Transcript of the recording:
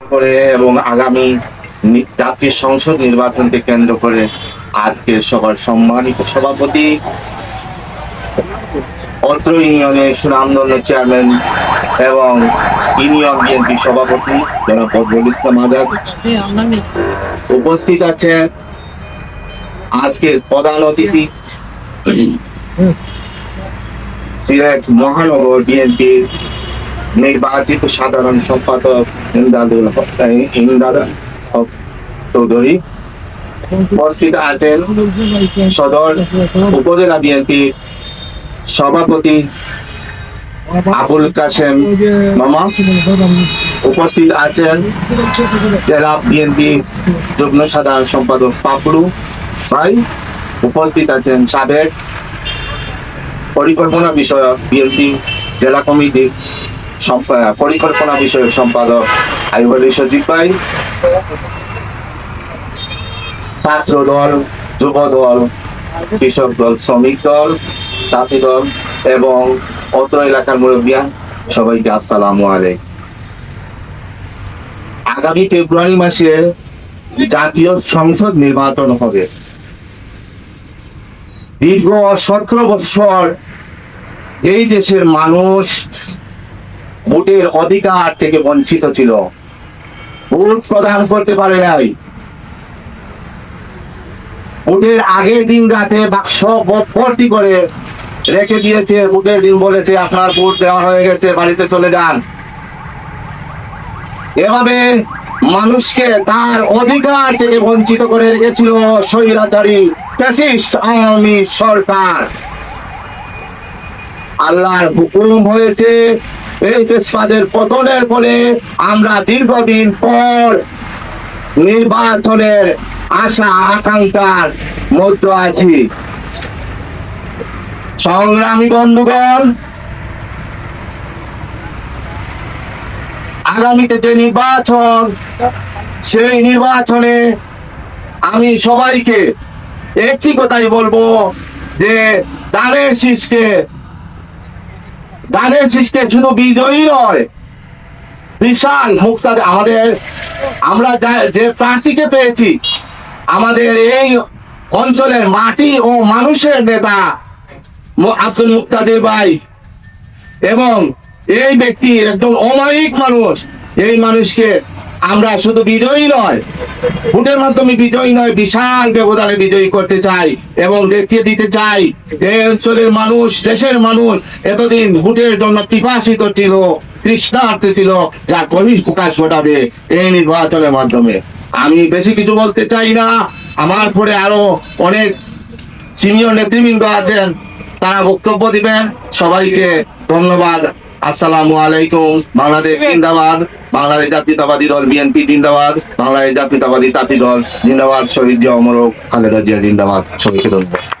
করে এবং আগামী জাতীয় সংসদ নির্বাচনকে কেন্দ্র করে আজকের সবার সম্মানিত সভাপতি, অত্র ইউনিয়নের সুনামধন্য চেয়ারম্যান এবং ইউনিয়ন বিএনপি সভাপতি জনাব ফজলুল ইসলাম আজাদ। উপস্থিত আছেন আজকের প্রধান অতিথি, সিলেট মহানগর বিএনপির নির্বাচিত সাধারণ সম্পাদক হক চৌধুরী উপস্থিত আছেন সদর উপজেলা বিএনপি সভাপতি আবুল কাসেম মামা। উপস্থিত আছেন জেলা বিএনপি যুগ্ম সাধারণ সম্পাদক পাপড়ু ভাই। উপস্থিত আছেন সাবেক পরিকল্পনা বিষয়ক বিএনপি জেলা কমিটি সম্পা- পরিকল্পনা বিষয়ক সম্পাদক আইবলি সজীব ভাই। ছাত্র দল, যুব দল, কৃষক দল, শ্রমিক দল জাতি দল এবং অত্র এলাকার মুরব্বিয়া সবাইকে আসসালামু আলাইকুম। আগামী ফেব্রুয়ারি মাসে জাতীয় সংসদ নির্বাচন হবে। দীর্ঘ সতেরো বছর এই দেশের মানুষ ভোটের অধিকার থেকে বঞ্চিত ছিল। ভোট প্রদান করতে পারে নাই। ভোটের আগের দিন রাতে বাক্স ভর্তি করে রেখে দিয়েছে। ভোটের দিন বলেছে, আপনার ভোট দেওয়া হয়ে গেছে, বাড়িতে চলে যান। এভাবে মানুষকে তার অধিকার থেকে বঞ্চিত করে রেখেছিল স্বৈরাচারী ফ্যাসিস্ট আওয়ামী সরকার। আল্লাহর হুকুম হয়েছে এই তেজপাদের পতনের ফলে আমরা দীর্ঘদিন পর নির্বাচনের আশা, আকাঙ্ক্ষার মধ্যে আছি। সংগ্রামী বন্ধুগণ, আগামীতে যে নির্বাচন, সেই নির্বাচনে আমি সবাইকে একটি কথাই বলব যে, দানের শীষকে দানের শীষকে শুধু বিজয়ী নয়। বিশাল মুক্তা আমাদের, আমরা যে প্রার্থীকে পেয়েছি, আমাদের এই অঞ্চলের মাটি ও মানুষের নেতা আব্দুল মুক্তাদের ভাই এবং এই ব্যক্তি একদম অমায়িক মানুষ, এই মানুষকে আমরা শুধু বিজয়ী নয় ভোটের মাধ্যমে বিজয়ী নয়, বিশাল ব্যবধানে বিজয়ী করতে চাই এবং দেখিয়ে দিতে চাই। এই অঞ্চলের মানুষ, দেশের মানুষ এতদিন ভোটের জন্য পিপাসিত ছিল তৃষ্ণার্থ ছিল, যা বহিঃ প্রকাশ ঘটাবে এই নির্বাচনের মাধ্যমে। আমি বেশি কিছু বলতে চাই না। আমার পরে আরও অনেক সিনিয়র নেতৃবৃন্দ আছেন, তারা বক্তব্য দিবেন। সবাইকে ধন্যবাদ। আসসালামু আলাইকুম। বাংলাদেশ জিন্দাবাদ। বাংলাদেশ জাতীয়তাবাদী দল বিএনপি জিন্দাবাদ। বাংলাদেশ জাতীয়তাবাদী তাঁতি দল জিন্দাবাদ। শহীদ জিয়া অমর হোক, খালেদা জিয়া জিন্দাবাদ। সবাইকে ধন্যবাদ